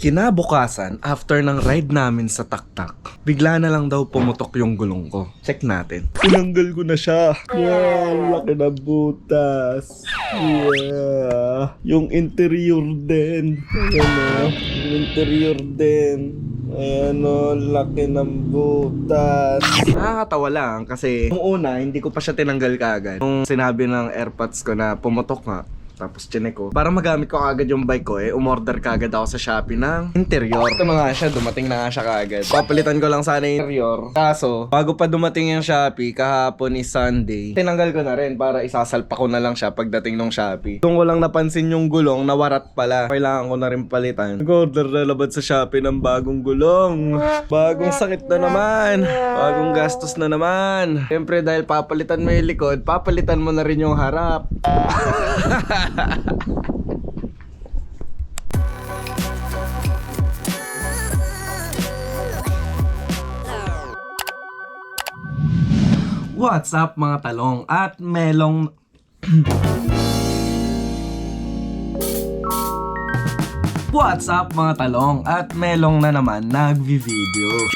Kinabukasan, after ng ride namin sa taktak, bigla na lang daw pumutok yung gulong ko. Check natin. Tinanggal ko na siya. Yeah, laki na butas. Yeah. Yung interior din. Ayan o. Yung interior din. Ayan o, laki ng butas. Nakakatawa lang kasi nung una, hindi ko pa siya tinanggal kaagad. Nung sinabi ng airpods ko na pumutok nga, tapos chinek ko. Para magamit ko agad yung bike ko eh, umorder kagad ako sa Shopee ng interior. Ito nga siya, dumating na nga siya kagad. Papalitan ko lang sana yung interior. Kaso, bago pa dumating yung Shopee, kahapon is Sunday, tinanggal ko na rin para isasalpa ko na lang siya pagdating ng Shopee. Doon ko lang napansin yung gulong, nawarat pala. Kailangan ko na rin palitan. Nag-order na labad sa Shopee ng bagong gulong. Bagong sakit na naman. Bagong gastos na naman. Siyempre dahil papalitan mo yung likod, papalitan mo na rin yung harap. What's up mga talong at melong What's up mga talong at melong na naman nagvi-video?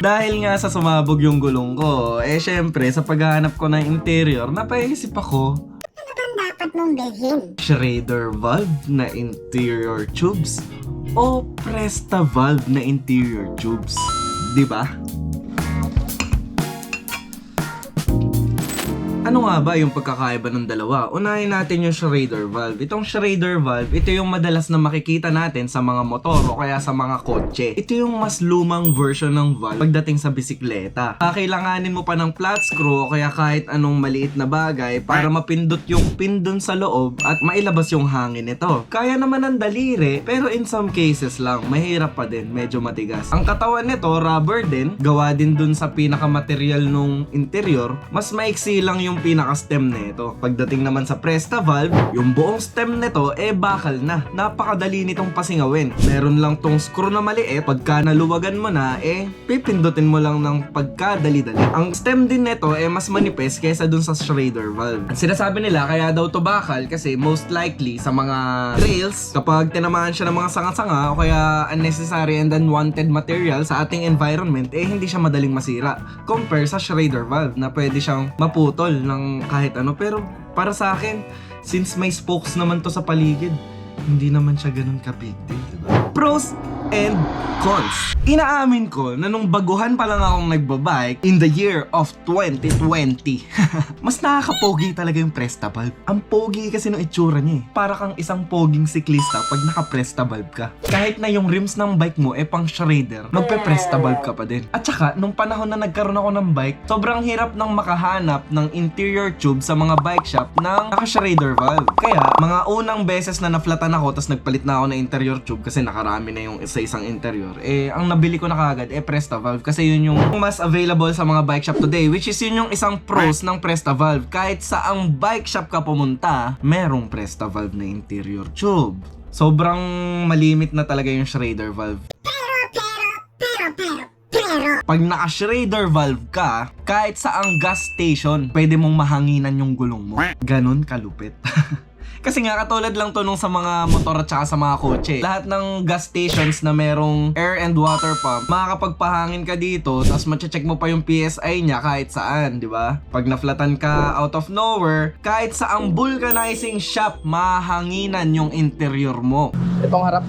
Dahil nga sa sumabog yung gulong ko, eh syempre sa paghahanap ko ng interior, napaisip ako dapat mong bilhin? Schrader valve na interior tubes o Presta valve na interior tubes. 'Di ba? Ano nga ba yung pagkakaiba ng dalawa? Unahin natin yung Schrader valve. Itong Schrader valve, ito yung madalas na makikita natin sa mga motor o kaya sa mga kotse. Ito yung mas lumang version ng valve pagdating sa bisikleta. Kakailanganin mo pa ng flat screw o kaya kahit anong maliit na bagay para mapindot yung pin dun sa loob at mailabas yung hangin nito. Kaya naman ng daliri, pero in some cases lang, mahirap pa din, medyo matigas. Ang katawan nito, rubber din, gawa din dun sa pinakamaterial nung interior, mas maiksi lang yung pinaka-stem nito. Pagdating naman sa Presta valve, yung buong stem nito eh bakal na. Napakadali nitong pasingawin. Meron lang tong screw na maliit, pagka naluwagan mo na eh pipindutin mo lang ng pagkadali-dali. Ang stem din nito eh mas manipis kaysa dun sa Schrader valve. Ang sinasabi nila kaya daw to bakal kasi most likely sa mga trails kapag tinamaan siya ng mga sanga-sanga o kaya unnecessary and unwanted material sa ating environment eh hindi siya madaling masira compare sa Schrader valve na pwede siyang maputol ng kahit ano pero para sa akin since may spokes naman to sa paligid hindi naman siya ganun ka big deal, diba? Pros and cons. Inaamin ko na nung baguhan pa lang akong nagbabike in the year of 2020, mas nakakapogi talaga yung Presta valve. Ang pogi kasi nung itsura niya eh. Para kang isang poging siklista pag naka-Presta valve ka. Kahit na yung rims ng bike mo eh pang Schrader, magpe-Presta valve ka pa din. At saka, nung panahon na nagkaroon ako ng bike, sobrang hirap nang makahanap ng interior tube sa mga bike shop ng naka-Schrader valve. Kaya, mga unang beses na naflatan ako tapos nagpalit na ako ng interior tube kasi nakarami na yung sa isang interior, eh, ang nabili ko na kagad, eh, Presta Valve. Kasi yun yung mas available sa mga bike shop today, which is yun yung isang pros ng Presta Valve. Kahit saang bike shop ka pumunta, merong Presta Valve na interior tube. Sobrang malimit na talaga yung Schrader valve. Pero, pero, pero, pero, pero, Pag naka-Schrader valve ka, kahit saang gas station, pwede mong mahanginan yung gulong mo. Ganon kalupit. Kasi nga katulad lang to nung sa mga motor at saka sa mga kotse. Lahat ng gas stations na merong air and water pump, makakapagpahangin ka dito, tapos mache-check mo pa yung PSI niya kahit saan, di ba? Pag naflatan ka out of nowhere, kahit sa ang vulcanizing shop, mahanginan yung interior mo. Itong harap.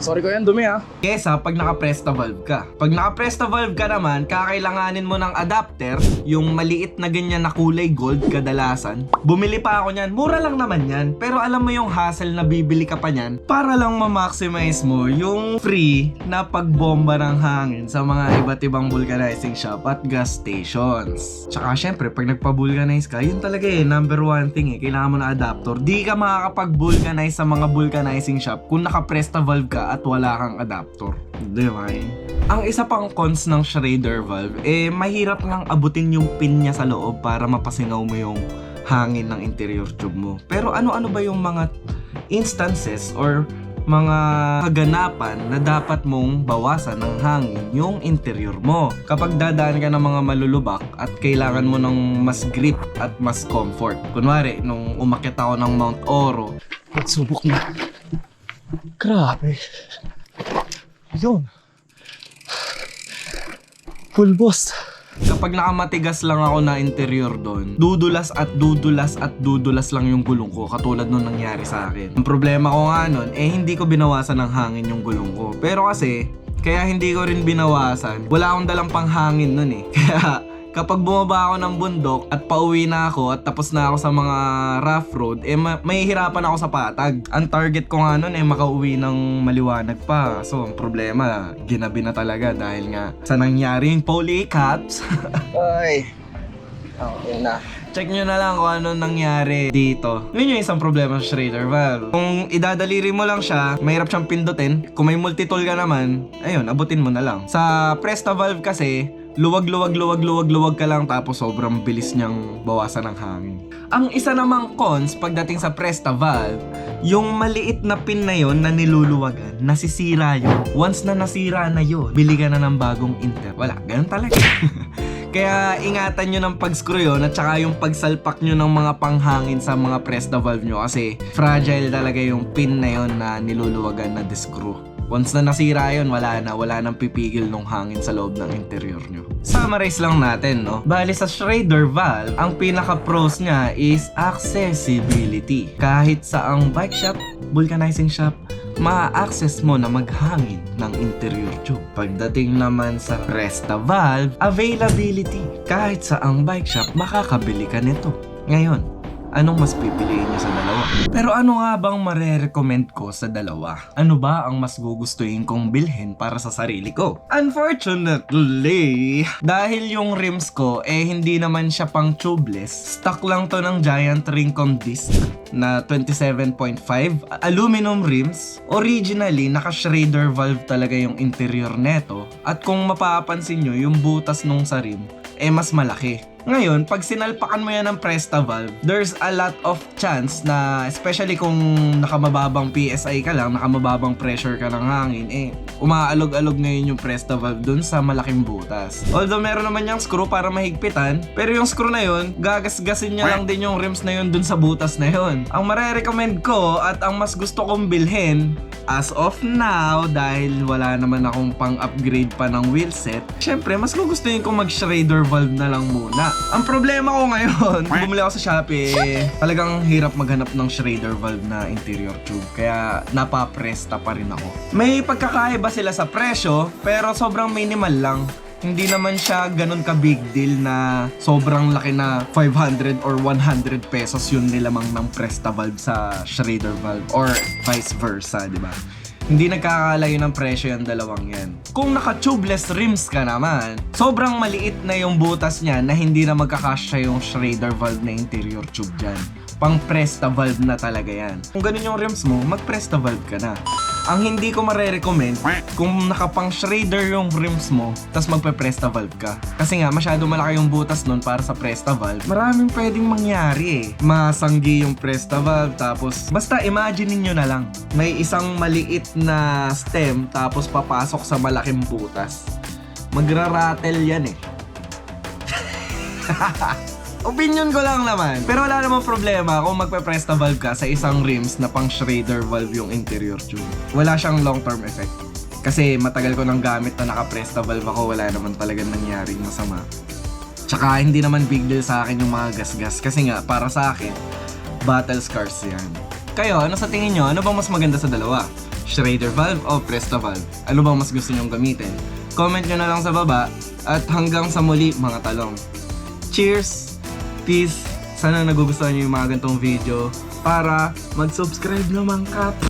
Sorry ko yan, dumi ah. Kesa pag naka-Presta valve ka. Pag naka-Presta valve ka naman, kakailanganin mo ng adapter, yung maliit na ganyan na kulay gold kadalasan. Bumili pa ako niyan, mura lang naman yan. Pero alam mo yung hassle na bibili ka pa niyan para lang ma-maximize mo yung free na pagbomba ng hangin sa mga iba't ibang vulcanizing shop at gas stations. Tsaka syempre, pag nagpa-vulcanize ka, yun talaga eh, number one thing eh, kailangan mo na adapter. Di ka makakapag-vulcanize sa mga vulcanizing shop kung naka-Presta valve ka at wala kang adapter. Di ba? Ang isa pang cons ng Schrader valve, eh mahirap ngang abutin yung pin niya sa loob para mapasingaw mo yung hangin ng interior tube mo. Pero ano-ano ba yung mga instances or mga kaganapan na dapat mong bawasan ng hangin yung interior mo. Kapag dadaan ka ng mga malulubak at kailangan mo ng mas grip at mas comfort. Kunwari, nung umakyat ako ng Mount Oro, Nagsubok na. Grabe. Yun. Full boss. Kapag nakamatigas lang ako na interior doon, dudulas at dudulas at dudulas lang yung gulong ko katulad nung nangyari sa akin. Ang problema ko nga nun, eh hindi ko binawasan ng hangin yung gulong ko. Pero kasi, kaya hindi ko rin binawasan, wala akong dalang panghangin nun eh. Kaya kapag bumaba ako ng bundok at pauwi na ako at tapos na ako sa mga rough road, eh ma- mahihirapan ako sa patag. Ang target ko nga nun eh makauwi ng maliwanag pa. So ang problema, ginabi na talaga dahil nga sa nangyaring polycaps. Ay. Okay na. Check nyo na lang kung ano nangyari dito. Yun yung isang problema sa Schrader Valve. Kung idadaliri mo lang siya, mahirap siyang pindutin. Kung may multitool ka naman, ayun, abutin mo na lang. Sa Presta Valve kasi, luwag, luwag, luwag, luwag, luwag ka lang tapos sobrang bilis niyang bawasan ng hangin. Ang isa namang cons pagdating sa Presta Valve, yung maliit na pin na yon na niluluwagan, nasisira yun. Once na nasira na yun, bili ka na ng bagong inter. Wala, ganun talaga. Kaya ingatan nyo ng pag-screw yun at saka yung pagsalpak nyo ng mga panghangin sa mga Presta valve nyo kasi fragile talaga yung pin na yon na niluluwagan na discrew. Once na nasira yun, wala na. Wala nang pipigil nung hangin sa loob ng interior nyo. Summarize lang natin, no? Bali sa Schrader valve, ang pinaka-pros niya is accessibility. Kahit sa ang bike shop, vulcanizing shop, ma-access mo na maghangin ng interior tube. Pagdating naman sa Presta Valve, availability. Kahit sa ang bike shop, makakabili ka nito. Ngayon, anong mas pipiliin niyo sa dalawa? Pero ano nga bang mare-recommend ko sa dalawa? Ano ba ang mas gugustuhin kong bilhin para sa sarili ko? Unfortunately, dahil yung rims ko eh hindi naman siya pang tubeless, stock lang to ng Giant Rincon disc na 27.5 aluminum rims. Originally, naka-Schrader valve talaga yung interior neto at kung mapapansin nyo, yung butas nung sa rim eh mas malaki. Ngayon, pag sinalpakan mo yan ng Presta valve, there's a lot of chance na, especially kung nakamababang PSI ka lang, nakamababang pressure ka ng hangin, eh, umaalog-alog ngayon yung Presta valve dun sa malaking butas. Although meron naman yung screw para mahigpitan, pero yung screw na yun, gagasgasin niya lang din yung rims na yun dun sa butas na yun. Ang mare-recommend ko at ang mas gusto kong bilhin, as of now, dahil wala naman akong pang-upgrade pa ng wheelset, syempre, mas gugustuhin ko mag-Schrader valve na lang muna. Ang problema ko ngayon, bumili ako sa Shopee, talagang hirap maghanap ng Schrader valve na interior tube. Kaya napapresta pa rin ako. May pagkakaiba sila sa presyo, pero sobrang minimal lang. Hindi naman siya ganun ka big deal na sobrang laki na 500 or 100 pesos yun nilamang ng Presta valve sa Schrader valve or vice versa, di ba? Hindi nagkakalayo ng presyo yung dalawang yan. Kung naka-tubeless rims ka naman, sobrang maliit na yung butas niya na hindi na magkakasya yung Schrader valve na interior tube dyan. Pang Presta valve na talaga yan. Kung ganun yung rims mo, mag-Presta valve ka na. Ang hindi ko mare-recommend, kung nakapang Schrader yung rims mo, tas magpe-Presta valve ka. Kasi nga, masyado malaki yung butas nun para sa Presta valve. Maraming pwedeng mangyari eh. Masanggi yung Presta valve, tapos basta imagine niyo na lang. May isang maliit na stem, tapos papasok sa malaking butas. Magra-rattle yan eh. Opinion ko lang naman. Pero wala namang problema kung magpe-Presta valve ka sa isang rims na pang Schrader valve yung interior tube. Wala siyang long-term effect. Kasi matagal ko nang gamit na naka-Presta valve ako, wala naman talagang nangyaring masama. Tsaka hindi naman big deal sa akin yung mga gas-gas. Kasi nga, para sa akin, battle scars yan. Kayo, ano sa tingin nyo? Ano bang mas maganda sa dalawa? Schrader valve o Presta valve? Ano bang mas gusto nyong gamitin? Comment nyo na lang sa baba. At hanggang sa muli, mga talong. Cheers! Peace! Sana nagugustuhan nyo yung mga gantong video para mag-subscribe naman kap.